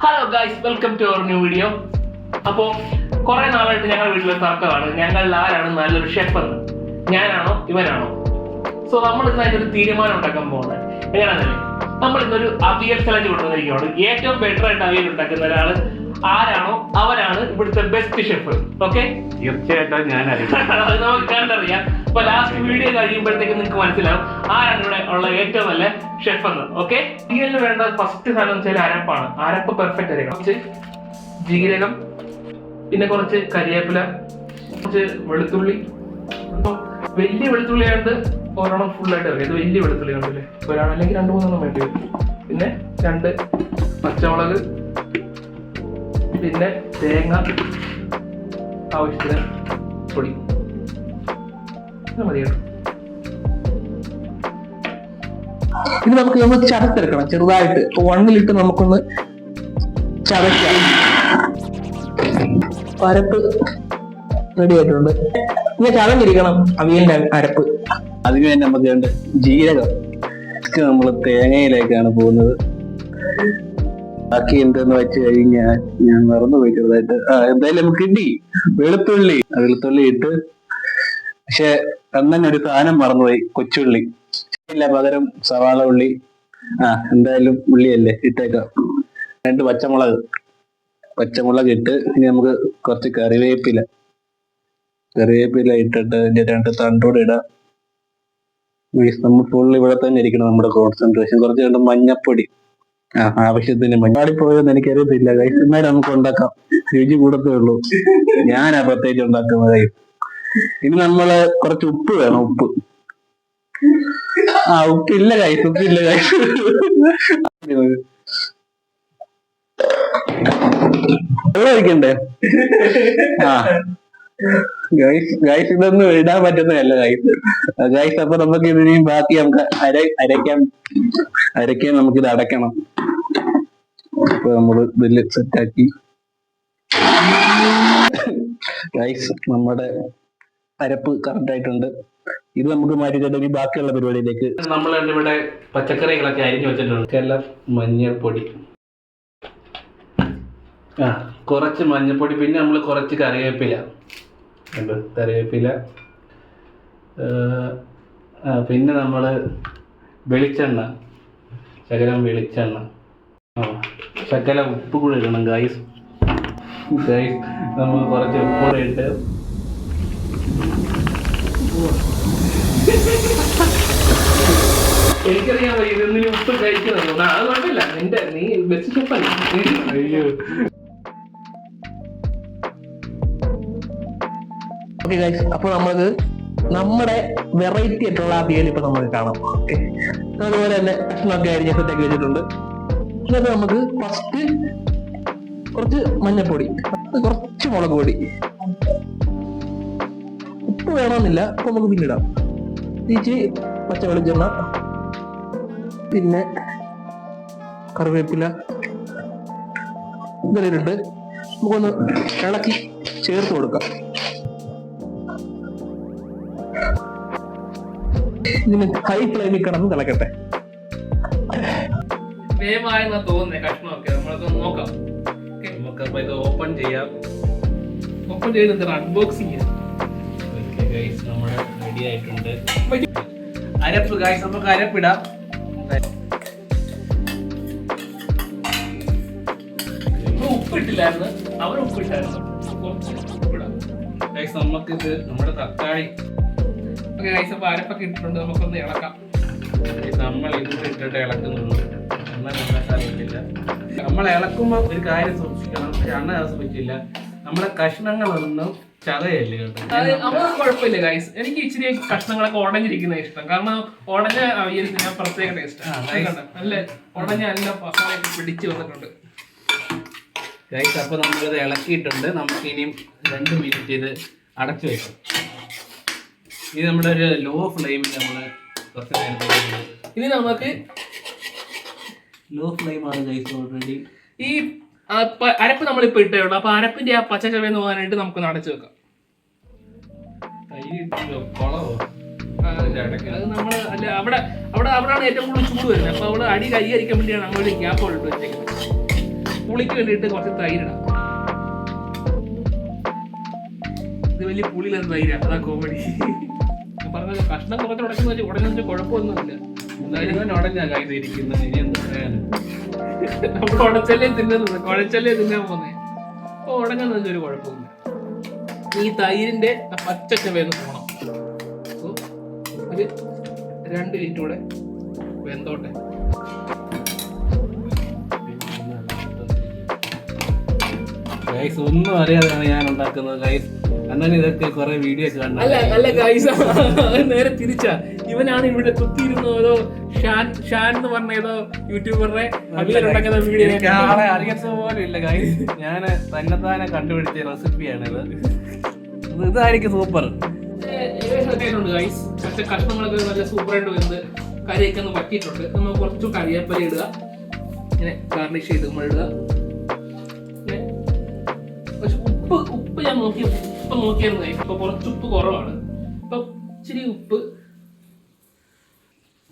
Hello guys welcome to our new video അപ്പോ കുറെ നാളായിട്ട് ഞങ്ങളുടെ വീട്ടിലെ തർക്കമാണ്. ഞങ്ങളിൽ ആരാണ് നല്ലൊരു ഷെഫ് എന്ന്? ഞാനാണോ? ഇവനാണോ സോ നമ്മൾ ഇന്ന് അതിനൊരു തീരുമാനം ഉണ്ടാക്കാൻ പോകുന്നത് എങ്ങനെയാണെന്നല്ലേ നമ്മൾ ഇന്നൊരു അവിയൽ ചലഞ്ച് കൊണ്ടുവന്നിരിക്കുകയാണ് ഏറ്റവും ബെറ്റർ ആയിട്ട് അവിയൽ ഉണ്ടാക്കുന്ന ഒരാൾ ആരാണോ അവരാണ് ഇവിടുത്തെ ബെസ്റ്റ് ഷെഫ് ഓക്കെ തീർച്ചയായിട്ടും ഞാൻ നമുക്ക് കണ്ടറിയാം. അപ്പൊ ലാസ്റ്റ് വീഡിയോ കഴിയുമ്പോഴത്തേക്ക് നിങ്ങൾക്ക് മനസ്സിലാവും ആരാണ് ഇവിടെ ഉള്ള ഏറ്റവും നല്ല ഷെഫ് എന്ന്. ഓക്കെ ഇതിന് വേണ്ട ഫസ്റ്റ് സാധനം വെച്ചാൽ അരപ്പാണ്. അരപ്പ് പെർഫെക്റ്റ് ആയിരിക്കണം. കുറച്ച് ജീരകം പിന്നെ കുറച്ച് കരിവേപ്പില കുറച്ച് വെളുത്തുള്ളി. വലിയ വെളുത്തുള്ളി ആയത് ഒരെണ്ണം ഫുള്ളായിട്ട് ആയിട്ട് ഇറങ്ങി. ഇത് വലിയ വെളുത്തുള്ളി കണ്ടില്ലേ? ഒരാളല്ലെങ്കിൽ രണ്ട് മൂന്നെണ്ണം വേണ്ടി വരും. പിന്നെ രണ്ട് പച്ചമുളക് പിന്നെ തേങ്ങ ആവശ്യത്തിന് പൊടി. മതി കേട്ടോ ഇത് നമുക്ക് ഒന്ന് ചതച്ചെടുക്കണം ചെറുതായിട്ട്. വണ്ണിലിട്ട് നമുക്കൊന്ന് ചതയ്ക്കാം. അരപ്പ് റെഡി ആയിട്ടുണ്ട്. ഇനി ചതഞ്ഞിരിക്കണം അവിയലിന്റെ അരപ്പ്. അതിന് തന്നെ നമുക്ക് വേണ്ട ജീരകം. നമ്മൾ തേങ്ങയിലേക്കാണ് പോകുന്നത്. ബാക്കി എന്തെന്ന് വെച്ച് കഴിഞ്ഞാൽ ഞാൻ മറന്നുപോയി ചെറുതായിട്ട്. എന്തായാലും നമുക്ക് കിട്ടി. വെളുത്തുള്ളി. വെളുത്തുള്ളി ഇട്ട്. പക്ഷെ അന്നെ ഒരു സാധനം മറന്നുപോയി. കൊച്ചുള്ളി. ഇല്ല പകരം സവാള ഉള്ളി. ആ എന്തായാലും ഉള്ളിയല്ലേ ഇട്ടേക്കാം. രണ്ട് പച്ചമുളക്. പച്ചമുളക് ഇട്ട് ഇനി നമുക്ക് കുറച്ച് കറിവേപ്പില. കറിവേപ്പില ഇട്ടിട്ട് ഇതിന്റെ രണ്ട് തണ്ടോടെ ഇടാം. നമ്മൾ ഫുൾ ഇവിടെ തന്നെ ഇരിക്കണം നമ്മുടെ കോൺസെൻട്രേഷൻ കുറച്ച് രണ്ട് മഞ്ഞപ്പൊടി. ആവശ്യത്തിന് മഞ്ഞാടി പോയെന്ന് എനിക്കറിയത്തില്ല കൈസ് എന്നാലും നമുക്ക് ഉണ്ടാക്കാം. രുചി കൂടത്തേ ഉള്ളൂ. ഞാനാ പ്രത്യേകിച്ച് ഉണ്ടാക്കുന്നത്. ഇനി നമ്മൾ കുറച്ച് ഉപ്പ് വേണം ഉപ്പ്. ആ ഉപ്പില്ല കൈസ് ഉപ്പില്ല കൈസ് വെള്ളം ഒഴിക്കണ്ടേ ആ. ഗൈസ് ഗൈസ് ഇതൊന്നും ഇടാൻ പറ്റുന്നതല്ല ഗൈസ് ഗൈസ് അപ്പൊ നമുക്ക് ഇതിനെയും ബാക്കി നമുക്ക് അര അരയ്ക്കാൻ അരയ്ക്കാൻ നമുക്ക് ഇത് അടയ്ക്കണം. അപ്പൊ നമ്മൾ ഇതിൽ സെറ്റാക്കി ഗൈസ് നമ്മുടെ അരപ്പ് കറക്റ്റ് ആയിട്ടുണ്ട്. ഇത് നമുക്ക് മാറ്റിയിട്ട് ബാക്കിയുള്ള പരിപാടിയിലേക്ക്. നമ്മൾ ഇവിടെ പച്ചക്കറികളൊക്കെ അരിഞ്ഞു വെച്ചിട്ടുണ്ട്. എല്ലാം മഞ്ഞൾപ്പൊടി ആ കുറച്ച് മഞ്ഞൾപ്പൊടി പിന്നെ നമ്മൾ കുറച്ച് കറിവേപ്പില. ഉണ്ട്. കറിവേപ്പില. പിന്നെ നമ്മൾ വെളിച്ചെണ്ണ. ശകലം വെളിച്ചെണ്ണ. ആ ശകലം ഉപ്പ് കൂടെ ഇടണം ഗൈസ് ഗൈസ് നമ്മൾ കുറച്ച് ഉപ്പ് കൂടെ ഇട്ട്. എനിക്കറിയാൻ വയ്യ ഇതൊന്നും ഇനി ഉപ്പ് കഴിക്കുന്നത് അത് കുഴപ്പമില്ല. നിന്റെ നീ ബെസ്റ്റ് ഷെഫല്ല ഓക്കെ ഗൈസ് അപ്പൊ നമുക്ക് നമ്മുടെ വെറൈറ്റി ആയിട്ടുള്ള ആ ബിയൽ ഇപ്പൊ നമുക്ക് കാണാം. ഓക്കെ അതുപോലെ തന്നെ ഭക്ഷണമൊക്കെ അരിഞ്ഞ സെറ്റാക്കി വെച്ചിട്ടുണ്ട്. എന്നിട്ട് നമുക്ക് ഫസ്റ്റ് കുറച്ച് മഞ്ഞപ്പൊടി കുറച്ച് മുളക് പൊടി. ഉപ്പ് വേണമെന്നില്ല. അപ്പൊ നമുക്ക് പിന്നിടാം തിരിച്ച് പച്ച വെളിച്ചെണ്ണ പിന്നെ കറിവേപ്പില ഇതെല്ലാം ഇട്ട് നമുക്കൊന്ന് ഇളക്കി ചേർത്ത് കൊടുക്കാം. ഇതിന് ഹൈ ഫ്ലെയിമിൽ കിടന്ന് തിളക്കട്ടെ നോക്കാം. ഇത് ഓപ്പൺ നമ്മൾ ഉപ്പിട്ടില്ലായിരുന്നു അവർ ഉപ്പിട്ടായിരുന്നു നമുക്കിത് നമ്മുടെ തക്കാളി ഓക്കെ ഗൈസ് അപ്പൊ അരപ്പൊക്കെ ഇട്ടിട്ടുണ്ട് നമുക്കൊന്ന് ഇളക്കാം. നമ്മൾ ഇതിട്ട് ഇട്ടിട്ട് ഇളക്കുന്നുള്ളൂ എണ്ണ ഉണ്ടാക്കാൻ അറിയത്തില്ല. നമ്മൾ ഇളക്കുമ്പോൾ ഒരു കാര്യം സൂക്ഷിക്കണം പക്ഷെ അണ്ണ അത് സൂക്ഷിച്ചില്ല. നമ്മളെ കഷ്ണങ്ങളൊന്നും ചതയല്ലേ കേട്ടോ? കുഴപ്പമില്ല ഗൈസ് എനിക്ക് ഇച്ചിരി കഷ്ണങ്ങളൊക്കെ ഉടഞ്ഞിരിക്കുന്ന ഇഷ്ടം. കാരണം ഉടഞ്ഞ അവിയലിന് ഞാൻ പ്രത്യേക ടേസ്റ്റ്. നല്ല ഉടഞ്ഞ നല്ല മസാലയൊക്കെ പിടിച്ചു വന്നിട്ടുണ്ട്. ഗൈസ് അപ്പൊ നമ്മളിത് ഇളക്കിയിട്ടുണ്ട്. നമുക്ക് ഇനിയും രണ്ട് മിനിറ്റ് ഇത് അടച്ചു വെക്കാം. ഇത് നമ്മുടെ ഒരു ലോ ഫ്ലെയിമിൽ നമ്മൾ കുറച്ച് നേരത്തേക്ക് ഇനി നമുക്ക് ലോ ഫ്ലെയിമാണ് ഗൈസ് ഓൾറെഡി ഈ അരപ്പ് നമ്മൾ നമ്മളിപ്പോ ഇട്ടേ ഉള്ളൂ. അപ്പൊ അരപ്പിന്റെ ആ പച്ച ചവയെന്ന് പോകാനായിട്ട് നമുക്ക് നടച്ചു വെക്കാം. അത് നമ്മൾ അല്ല അവിടെ അവിടെ അവിടെയാണ് ഏറ്റവും കൂടുതൽ ചൂട് വരുന്നത്. അപ്പൊ അവിടെ അടി കരികരിക്കാൻ വേണ്ടിയാണ് നമ്മളൊരു ഗ്യാപ്പ് ഉള്ളത് വെച്ചേക്കുന്നത്. പുളിക്ക് വേണ്ടിയിട്ട് കുറച്ച് തൈരിടാം ഇത് വലിയ പുളിയില്ലാത്ത തൈര. അതാ കോമഡി പറഞ്ഞ കഷ്ണം കുറച്ച് ഉടക്കുന്ന വെച്ച് ഉടനെ കുഴപ്പമൊന്നുമില്ല. എന്തായാലും ഉടഞ്ഞാ കയ്യിലിരിക്കുന്നത് ഇനി എന്ത് പറയാനും? ഉടച്ചല്ലേ തിന്നുന്നത്? കുഴച്ചല്ലേ തിന്നാൻ പോന്നെ? അപ്പൊ ഉടങ്ങുന്ന വെച്ചാൽ ഒരു കുഴപ്പമില്ല ഈ തൈരിന്റെ പച്ചച്ച വേന്ന് പോണം. അപ്പൊ ഒരു രണ്ട് മിനിറ്റ് കൂടെ വെന്തോട്ടെ. ഗൈസ് ഒന്നും അറിയാതെയാണ് ഞാൻ ഉണ്ടാക്കുന്നത്. ഗൈസ് അണ്ണൻ ഇതൊക്കെ കുറെ വീഡിയോ ഒക്കെ അല്ല അല്ല ഗൈസ് നേരെ തിരിച്ചാ. ഇവനാണ് ഇവിടെ കുത്തിയിരുന്ന ഏതോ ഷാൻ ഷാൻ എന്ന് പറഞ്ഞ ഏതോ യൂട്യൂബറുടെ അഭിനയുണ്ടാക്കുന്ന വീഡിയോ ആളെ അറിയാത്ത പോലും ഇല്ല ഗൈസ് ഞാൻ തന്നെത്താനെ കണ്ടുപിടിച്ച റെസിപ്പിയാണ് ഇത് ഇതായിരിക്കും സൂപ്പർ ഏകദേശം ഗൈസ് പക്ഷെ കഷ്ണങ്ങളൊക്കെ നല്ല സൂപ്പറായിട്ട് വരുന്നത് കറിയൊക്കെ ഒന്ന് പറ്റിയിട്ടുണ്ട് നമ്മൾ കുറച്ച് കറിവേപ്പില ഇടുക. ഇങ്ങനെ ഗാർണിഷ് ചെയ്ത് നമ്മൾ ഇടുക. പക്ഷെ ഉപ്പ് ഉപ്പ് ഞാൻ നോക്കി ഉപ്പ് നോക്കിയായിരുന്നു. ഇപ്പൊ കുറച്ച് ഉപ്പ് കുറവാണ്. ഇപ്പൊ ഇച്ചിരി ഉപ്പ്.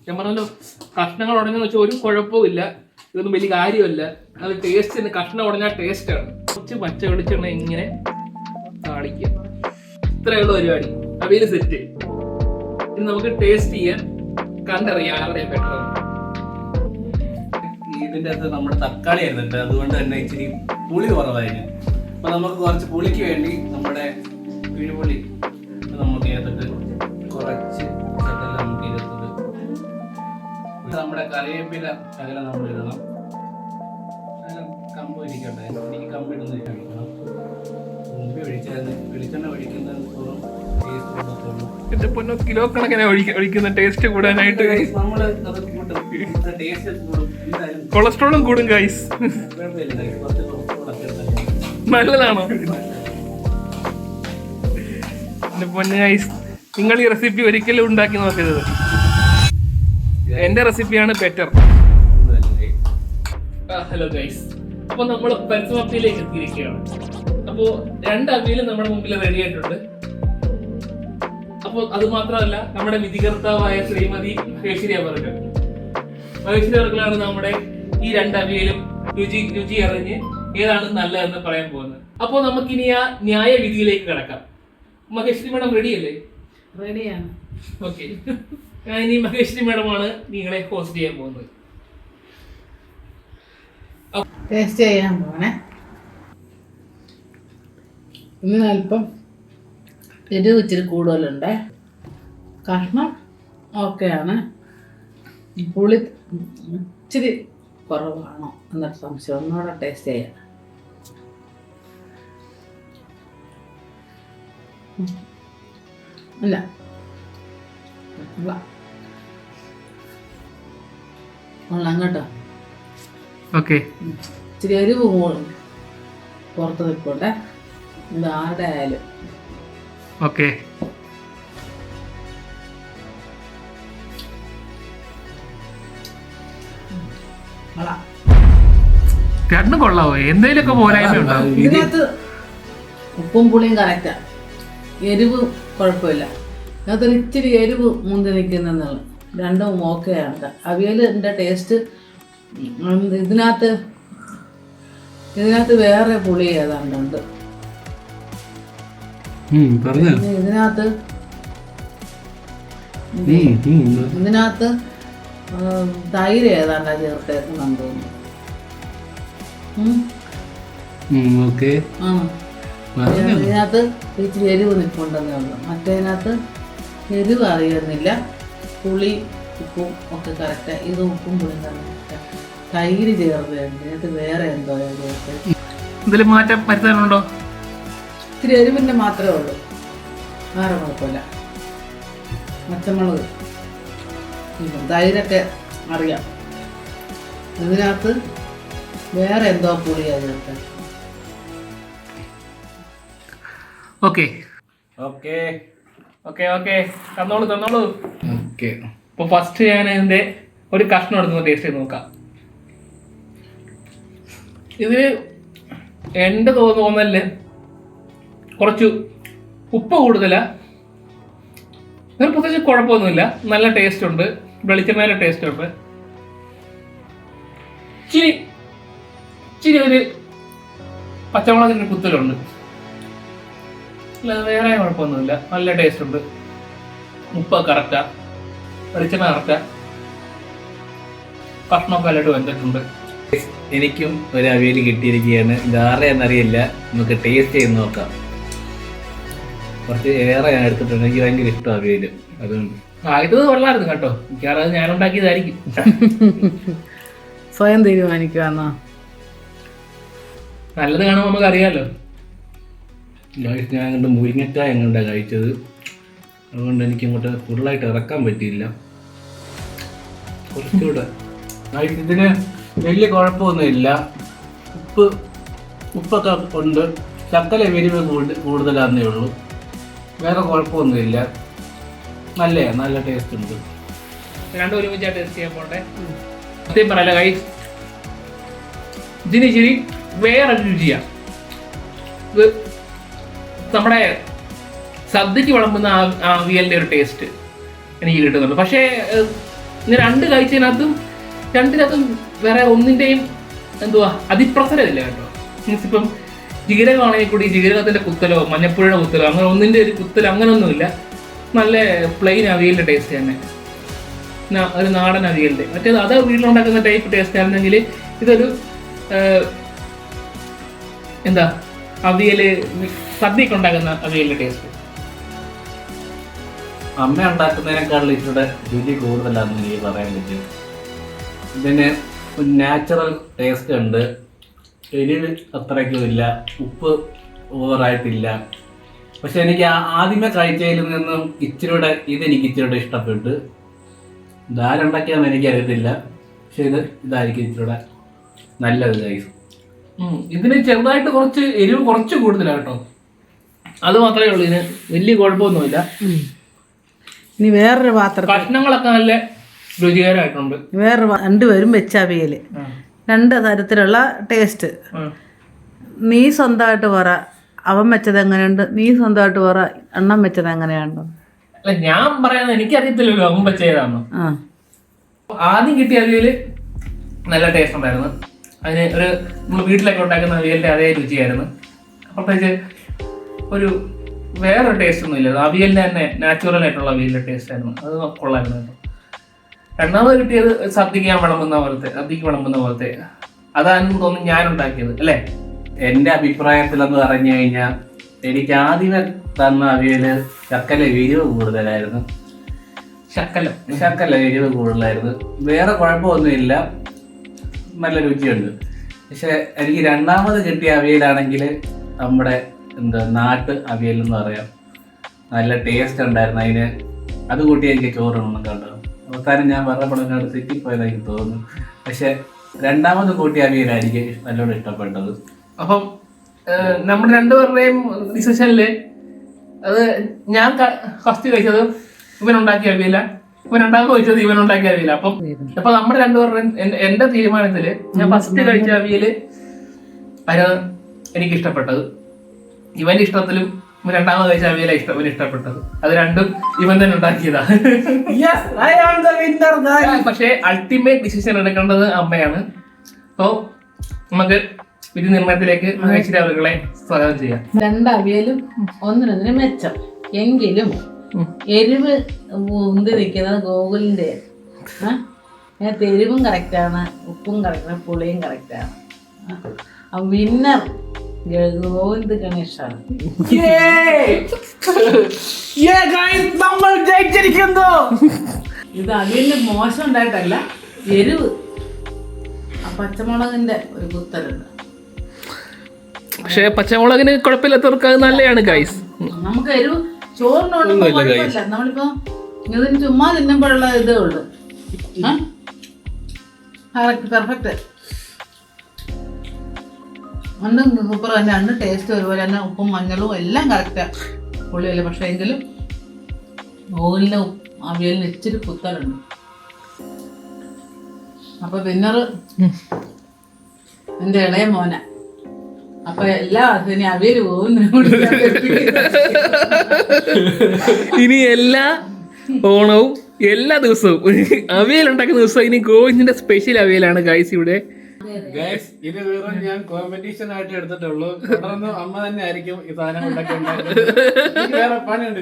ഞാൻ പറഞ്ഞല്ലോ കഷ്ണങ്ങൾ ഉടഞ്ഞെന്ന് വെച്ചാൽ ഒരു കുഴപ്പമില്ല ഇതൊന്നും വലിയ കാര്യമല്ല. അത് ടേസ്റ്റ് തന്നെ കഷ്ണം ഉടഞ്ഞാൽ ടേസ്റ്റ് ആണ്. കുറച്ച് പച്ച വെളിച്ചെണ്ണ ഇങ്ങനെ താളിക്കുക. ഇത്രയേ ഉള്ളൂ പരിപാടി. അവയിൽ സെറ്റ് ഇനി നമുക്ക് ടേസ്റ്റ് ചെയ്യാൻ കണ്ടറിയാം ആരുടെ ബെറ്റർ ഇതിന്റെ അകത്ത് നമ്മുടെ തക്കാളി ആയിരുന്നുണ്ട് അതുകൊണ്ട് തന്നെ ഇച്ചിരി പുളി കുറവായിരുന്നു. അപ്പൊ നമുക്ക് കുറച്ച് പുളിക്ക് വേണ്ടി നമ്മുടെ പിഴുപുളി നമുക്ക് ഇതിനകത്തിട്ട് കുറച്ച് ഇതെല്ലാം നമുക്ക് ഇതിനകത്തിട്ട് ഇത് നമ്മുടെ കറിവേപ്പില അകലെ നമ്മൾ ഇടണം. കമ്പ് ഇരിക്കട്ടെ. എനിക്ക് കമ്പ് ഇടുന്ന കഴിക്കണം മുമ്പ് ഒഴിച്ചാൽ വെളിച്ചെണ്ണ ഒഴിക്കുന്നത് തോറും എന്റെ പൊന്നോ കിലോ കണക്കിനെ ഒഴിക്കുന്ന ടേസ്റ്റ് കൂടാനായിട്ട്. കൊളസ്ട്രോളും കൂടും ഗൈസ് കുഴപ്പമില്ല നല്ലതാണോ? ഗൈസ് നിങ്ങൾ ഈ റെസിപ്പി ഒരിക്കലും ഉണ്ടാക്കി നോക്കരുത്. എന്റെ റെസിപ്പിയാണ് ബെറ്റർ ഹലോ ഗൈസ് അപ്പൊ നമ്മൾ പരിസമാപ്തിയിലേക്ക് എത്തിയിരിക്കുകയാണ്. അപ്പോ രണ്ട് അവിയലും നമ്മുടെ മുമ്പിൽ റെഡി ആയിട്ടുണ്ട്. അപ്പോൾ അത് മാത്രമല്ല നമ്മുടെ വിധികർത്താവായ ശ്രീമതി മഹേശ്വരി അവർക്ക് മഹേശ്വരി അവർക്കാണ് നമ്മുടെ ഈ രണ്ട് അവിയലും രുചി രുചി അറിഞ്ഞ് ഏതാണ് നല്ലതെന്ന് പറയാൻ പോകുന്നത്? അപ്പോൾ നമുക്കിനി ആ ന്യായവിധിയിലേക്ക് കിടക്കാം. മഹേശ്വരി മേഡം റെഡിയല്ലേ റെഡിയാണ് ഓക്കെ ഇനി മഹേശ്വരി മാഡമാണ് നിങ്ങളെ ഹോസ്റ്റ് ചെയ്യാൻ പോകുന്നത്. ടേസ്റ്റ് ചെയ്യാൻ പോണേ. ഇന്ന് അല്പം എരിവ് ഇച്ചിരി കൂടുതലുണ്ട്. കഷ്ണം ഓക്കെയാണ് പുളി ഇച്ചിരി കുറവാണോ എന്നൊരു സംശയം. ഒന്നുകൂടെ ടേസ്റ്റ് ചെയ്യാം. അല്ല. കൊള്ളാം. കേട്ടോ. ഓക്കെ. ഇച്ചിരി എരിവ് കൂടും പുറത്ത് നിൽക്കോട്ടെ ഇത് ആരുടെ ആയാലും ഓക്കെ രണ്ടും കൊള്ളാവോ? എന്തേലൊക്കെ പോരായ്മ ഉണ്ടാവും ഉപ്പും പുളിയും കറക്റ്റാ എരിവ് കുഴപ്പമില്ല. ഇതിനകത്ത് ഒരു ഇച്ചിരി എരിവ് മുന്തി നിൽക്കുന്നുള്ളു രണ്ടും ആണ്. അവിയലിന്റെ ടേസ്റ്റ് ഇതിനകത്ത് ഇതിനകത്ത് വേറെ പുളി ഏതാണ്ടുണ്ട്. ഇതിനകത്ത് ഇതിനകത്ത് തൈര് ഏതാണ്ടാ ചേർത്തേക്കുന്നുണ്ട് തോന്നുന്നു. ഓക്കെ. ആ ഇതിനകത്ത് ഇച്ചിരി എരിവ് നിൽപ്പുണ്ടെന്നേ ഉള്ളൂ. മറ്റേതിനകത്ത് എരിവ് അറിയുന്നില്ല. പുളി ഉപ്പും ഒക്കെ കറക്റ്റ് ഇത് ഉപ്പും പുളിയും കറക്റ്റ് തൈര് ചേർത്തുണ്ട് ഇതിനകത്ത് വേറെ എന്തോ ചേർത്ത് എന്തെങ്കിലും മാറ്റം വരുത്താനുണ്ടോ ഇച്ചിരി എരിവിന്റെ മാത്രമേ ഉള്ളൂ. വേറെ കുഴപ്പമില്ല. പച്ചമുളക്. തൈരൊക്കെ അറിയാം. ഇതിനകത്ത് വേറെ എന്തോ പുളിയാണ് ചേർത്തത്. ഓക്കെ. ഓക്കെ. Okay okay. തന്നോളൂ തന്നോളൂ. ഓക്കെ. അപ്പൊ ഫസ്റ്റ് ഞാൻ ഇതിന്റെ ഒരു കഷ്ണം എടുക്കുന്ന ടേസ്റ്റ് ചെയ്ത് നോക്കാം. ഇതിൽ എന്റെ തോ- തോന്നലിൽ കുറച്ച് ഉപ്പ് കൂടുതലാ. ഇതിന് പ്രത്യേകിച്ച് കുഴപ്പമൊന്നുമില്ല. നല്ല ടേസ്റ്റ് ഉണ്ട്. വെളിച്ചെണ്ണയുടെ ടേസ്റ്റ് ഉണ്ട്. ഇച്ചിരി ഇച്ചിരി ഒരു പച്ചമുളകിന്റെ കുത്തലുണ്ട്. അല്ലാതെ വേറെ കുഴപ്പമൊന്നുമില്ല. നല്ല ടേസ്റ്റ് ഉണ്ട്. ഉപ്പ് കറക്റ്റാ വെളിച്ചെണ്ണ കറക്റ്റാ കഷ്ണമൊക്കെ നല്ലതായിട്ട് വെന്തിട്ടുണ്ട്. എനിക്കും ഒരു അവിയൽ കിട്ടിയിരിക്കുകയാണ്. ഇതാരെ എന്നറിയില്ല നമുക്ക് ടേസ്റ്റ് ചെയ്ത് നോക്കാം. കുറച്ച് ഏറെ ഞാൻ എടുത്തിട്ടുണ്ട്. എനിക്ക് ഭയങ്കര ഇഷ്ടം അവിയൽ അതുകൊണ്ട് ആ ഇത് കൊള്ളായിരുന്നു കേട്ടോ. മിക്കവാറും അത് ഞാൻ ഉണ്ടാക്കിയതായിരിക്കും സ്വയം തീരുമാനിക്കുക എന്നാ നല്ലത് കാണുമ്പോൾ നമുക്ക് അറിയാമല്ലോ ഗൈസ് ഞാൻ അങ്ങോട്ട് മുരിങ്ങറ്റ എങ്ങോട്ടാണ് കഴിച്ചത്. അതുകൊണ്ട് എനിക്ക് ഇങ്ങോട്ട് ഫുള്ളായിട്ട് ഇറക്കാൻ പറ്റിയില്ല. കുറച്ചുകൂടെ. ഗൈസ് ഇതിന് വലിയ കുഴപ്പമൊന്നുമില്ല. ഉപ്പ് ഉപ്പൊക്കെ ഉണ്ട്. ചക്കല എരിവ് കൂടു- കൂടുതലാന്നേ ഉള്ളൂ. വേറെ കുഴപ്പമൊന്നുമില്ല. നല്ല നല്ല ടേസ്റ്റ് ഉണ്ട്. രണ്ടും ഒരുമിച്ചാണ് ടേസ്റ്റ് ചെയ്യാൻ പോട്ടെ സത്യം പറയല്ല കൈ ഇതിന് ശരി വേറെ രുചിയാണ് ഇത് നമ്മുടെ സദ്യക്ക് വിളമ്പുന്ന ആ ഒരു ടേസ്റ്റ് എനിക്ക് കിട്ടുന്നുണ്ട്. പക്ഷേ രണ്ട് കഴിച്ചതിനകത്തും രണ്ടിനകത്തും വേറെ ഒന്നിന്റെയും എന്തുവാ അതിപ്രസരമില്ല കേട്ടോ. മീൻസ് ഇപ്പം ജീരകമാണെങ്കിൽ കൂടി ജീരകത്തിന്റെ കുത്തലോ മഞ്ഞപ്പുഴയുടെ കുത്തലോ അങ്ങനെ ഒന്നിന്റെ ഒരു കുത്തലോ അങ്ങനെയൊന്നുമില്ല നല്ല പ്ലെയിൻ അവിയലിന്റെ ടേസ്റ്റ് തന്നെ. ഒരു നാടൻ അവിയലിന്റെ മറ്റേത് അത് വീട്ടിലുണ്ടാക്കുന്ന ടൈപ്പ് ടേസ്റ്റ് ആയിരുന്നെങ്കിൽ ഇതൊരു എന്താ അവിയൽ സദ്യക്ക് ഉണ്ടാക്കുന്ന അവിയലിന്റെ ടേസ്റ്റ് അമ്മ ഉണ്ടാക്കുന്നതിനേക്കാളും ഇച്ചിരി രുചി കൂടുതലാണെന്ന് എനിക്ക് പറയാൻ പറ്റും. ഇതിന് ഒരു നാച്ചുറൽ ടേസ്റ്റ് ഉണ്ട്. എരിവ് അത്രയ്ക്കും ഇല്ല. ഉപ്പ് ഓവറായിട്ടില്ല പക്ഷെ എനിക്ക് ആദ്യമേ കഴിച്ചതിൽ നിന്നും ഇച്ചിരിയുടെ ഇതെനിക്ക് ഇച്ചിരിയുടെ ഇഷ്ടപ്പെട്ടു. ഇതാരുണ്ടാക്കിയാന്ന് എനിക്കറിയത്തില്ല. പക്ഷെ ഇത് ഇതായിരിക്കും ഇച്ചിരിയുടെ നല്ലത് ഗൈസ്. ഇതിന് ചെറുതായിട്ട് കുറച്ച് എരിവ് കുറച്ച് കൂടുതലാണ് കേട്ടോ. അത് മാത്രമേ ഉള്ളൂ. ഇതിന് വലിയ കുഴപ്പമൊന്നുമില്ല. ഇനി വേറൊരു പാത്രം കഷ്ണങ്ങളൊക്കെ നല്ല രുചികരമായിട്ടുണ്ട്. വേറൊരു രണ്ടുപേരും വെച്ചാവിയൽ. രണ്ട് തരത്തിലുള്ള ടേസ്റ്റ്. നീ സ്വന്തമായിട്ട് പറ. അവൻ വെച്ചത് എങ്ങനെയുണ്ട്? നീ സ്വന്തമായിട്ട് പറ. എണ്ണം വെച്ചത് എങ്ങനെയാണ് അല്ല ഞാൻ പറയുന്നത് എനിക്കറിയത്തില്ലല്ലോ അവൻ വെച്ചതാണോ ആദ്യം കിട്ടിയ അവിയൽ നല്ല ടേസ്റ്റ് ഉണ്ടായിരുന്നു. അതിന് ഒരു നമ്മൾ വീട്ടിലൊക്കെ ഉണ്ടാക്കുന്ന അവിയലിന്റെ അതേ രുചിയായിരുന്നു. പ്രത്യേകിച്ച് ഒരു വേറെ ടേസ്റ്റ് ഒന്നും ഇല്ല അവിയലിന് തന്നെ നാച്ചുറൽ ആയിട്ടുള്ള അവിയലിന്റെ ടേസ്റ്റ് ആയിരുന്നു. അത് കൊള്ളായിരുന്നു കേട്ടോ. രണ്ടാമത് കിട്ടിയത് സദ്യക്ക് ഞാൻ വിളമ്പുന്ന പോലത്തെ സദ്യക്ക് വിളമ്പുന്ന പോലത്തെ. അതാണ് തോന്നുന്നു ഞാൻ ഉണ്ടാക്കിയത് അല്ലേ എന്റെ അഭിപ്രായത്തിലെന്ന് പറഞ്ഞു കഴിഞ്ഞാൽ എനിക്ക് ആദ്യമേ തന്ന അവിയൽ ചക്കല എരിവ് കൂടുതലായിരുന്നു. ശക്കല. ശക്കല എരിവ് കൂടുതലായിരുന്നു. വേറെ കുഴപ്പമൊന്നുമില്ല. നല്ല രുചിയുണ്ട്. പക്ഷെ എനിക്ക് രണ്ടാമത് കിട്ടിയ അവിയലാണെങ്കിൽ നമ്മുടെ എന്താ നാട്ട് അവിയൽ എന്ന് പറയാം. നല്ല ടേസ്റ്റ് ഉണ്ടായിരുന്നു അതിന്. അത് കൂട്ടി എനിക്ക് ചോറുണ്ണണം കണ്ടു അവസാനം ഞാൻ പറഞ്ഞപ്പോഴെങ്ങാണ്ട് സിറ്റി പോയതായി എനിക്ക് തോന്നുന്നു. പക്ഷെ രണ്ടാമത് കൂട്ടി അവിയലായിരിക്കും നല്ലോണം ഇഷ്ടപ്പെട്ടത്. അപ്പം നമ്മുടെ രണ്ടുപേരുടെയും ഡിസിഷനിൽ അത് ഞാൻ ഫസ്റ്റ് കഴിച്ചത് ഇവനുണ്ടാക്കിയ അവിയല? ഇപ്പൊ ഇവൻ രണ്ടാമത് കഴിച്ചത് ഇവനുണ്ടാക്കിയ അവിയല? അപ്പം അപ്പൊ നമ്മുടെ രണ്ടുപേരുടെയും എന്റെ തീരുമാനത്തിൽ ഞാൻ ഫസ്റ്റ് കഴിച്ച അവിയൽ അതിന് എനിക്ക് ഇഷ്ടപ്പെട്ടത് ഇവന്റെ ഇഷ്ടത്തിലും രണ്ടാമത് കഴിച്ച അവിയല ഇഷ്ടം ഇവന് ഇഷ്ടപ്പെട്ടത്. അത് രണ്ടും ഇവൻ തന്നെ ഉണ്ടാക്കിയതാ. പക്ഷേ അൾട്ടിമേറ്റ് ഡിസിഷൻ എടുക്കേണ്ടത് അമ്മയാണ്. അപ്പോ നമുക്ക് വിധി നിർണയത്തിലേക്ക് മഹേശ്വരി അവരുകളെ സ്വാഗതം ചെയ്യാം. രണ്ട് അവിയലും ഒന്നിനൊന്നിന് മെച്ചം. എങ്കിലും എരിവ് ഉന്തിരിക്കുന്നത് ഗോകുലിന്റെ. അതിനകത്ത് എരിവും കറക്റ്റാണ് ഉപ്പും കറക്റ്റാണ് പുളിയും കറക്റ്റാണ് വിന്നർ ഗോവിന്ദ് നമ്മൾ ജയിച്ചിരിക്കുന്നു. ഇത് അവിയലിന് മോശം ഉണ്ടായിട്ടല്ല എരിവ്. ആ പച്ചമുളകിന്റെ ഒരു കുത്തലുണ്ട് പക്ഷേ പച്ചമുളകിന് കുഴപ്പമില്ലാത്തവർക്ക് അത് നല്ലതാണ് ഗൈസ് നമുക്ക് എരിവ് ചോറിനോടൊന്നും കുഴപ്പമില്ല. നമ്മളിപ്പോ ഇതിന് ചുമ്മാ തിന്നുമ്പോഴുള്ള ഇതേ ഉള്ളു. പെർഫെക്റ്റ് രണ്ടും സൂപ്പർ തന്നെ അന്ന് ടേസ്റ്റ് ഒരുപോലെ തന്നെ ഉപ്പും മഞ്ഞളും എല്ലാം കറക്റ്റാ പുള്ളിയല്ല പക്ഷേ എങ്കിലും ഓയിലിന് അവിയലിന് ഇച്ചിരി കുത്തലുണ്ട്. അപ്പൊ വിന്നർ എന്റെ ഇളയ മോന. അപ്പൊ എല്ലാ ഇനി അവിയൽ പോകുന്നു ഇനി എല്ലാ ഓണവും എല്ലാ ദിവസവും അവിയൽ ഉണ്ടാക്കുന്ന ദിവസം ഇനി ഗോവിന്ദിന്റെ സ്പെഷ്യൽ അവിയലാണ് ഗൈസ് ഇവിടെ. ഗൈസ് ഇത് വെറും ഞാൻ കോമ്പറ്റീഷൻ ആയിട്ട് എടുത്തിട്ടുള്ളൂ. തുടർന്ന് അമ്മ തന്നെ ആയിരിക്കും ഈ സാധനം ഉണ്ടാക്കി വേറെ പണിയുണ്ട്.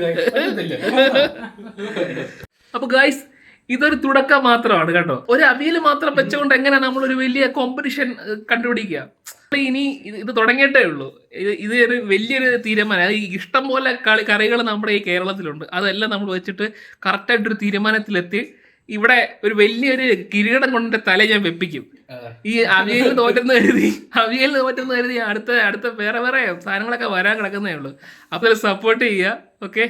അപ്പൊ ഗൈസ് ഇതൊരു തുടക്കം മാത്രമാണ് കേട്ടോ. ഒരു അവിയൽ മാത്രം വെച്ചുകൊണ്ട് എങ്ങനെ നമ്മൾ ഒരു വലിയ കോമ്പറ്റീഷൻ കണ്ടുപിടിക്കുക? ഇനി ഇത് തുടങ്ങിയിട്ടേ ഉള്ളൂ. ഇത് ഇത് ഒരു വലിയൊരു തീരുമാനം. അത് ഈ ഇഷ്ടം പോലെ കളി കറികൾ നമ്മുടെ ഈ കേരളത്തിലുണ്ട്. അതെല്ലാം നമ്മൾ വെച്ചിട്ട് കറക്റ്റായിട്ടൊരു തീരുമാനത്തിലെത്തി. ഇവിടെ ഒരു വലിയൊരു കിരീടം കൊണ്ട് തല ഞാൻ വെപ്പിക്കും. ഈ അവിയൽ തോറ്റെന്ന് കരുതി അവിയൽ തോറ്റെന്ന് കരുതി അടുത്ത അടുത്ത വേറെ വേറെ സാധനങ്ങളൊക്കെ വരാൻ കിടക്കുന്നേ ഉള്ളൂ. അപ്പോൾ സപ്പോർട്ട് ചെയ്യുക ഓക്കെ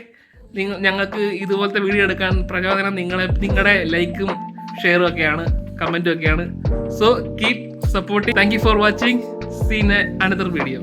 നിങ്ങൾ ഞങ്ങൾക്ക് ഇതുപോലത്തെ വീഡിയോ എടുക്കാൻ പ്രചോദനം നിങ്ങളെ നിങ്ങളുടെ ലൈക്കും ഷെയറും ഒക്കെയാണ് കമന്റും ഒക്കെയാണ്. So keep supporting thank you for watching seen another video